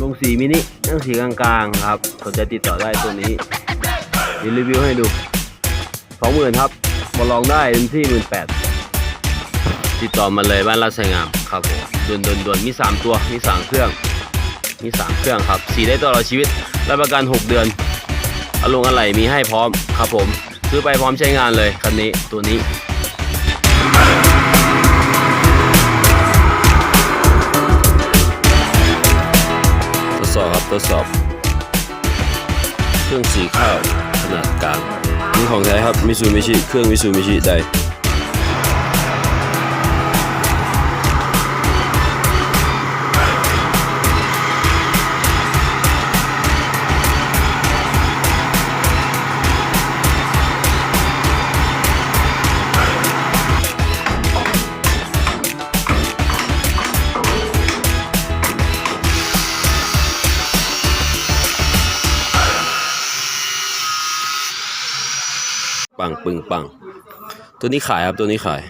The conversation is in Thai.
ลงสีมินินั่งสีกลางๆครับ สนใจติดต่อได้ตัวนี้มีรีวิวให้ดูสองหมื่นครับมาลองได้เต็มที่หมื่นแปดติดต่อมาเลยบ้านราชงามครับผมด่วนด่วนด่วนมีสามตัวมีสามเครื่อง มีสามเครื่องครับสีได้ตลอดชีวิตรับประกันหกเดือนอารมณ์อะไรมีให้พร้อมครับผม ซื้อไปพร้อมใช้งานเลยคันนี้ตัวนี้ อบครับทดสอบ เครื่องสีข้าวขนาดกลางนี่ของแท้ครับมิซูมิชิเครื่องมิซูมิชิได้ ปังปึงปัง ตัวนี้ขายครับตัวนี้ขาย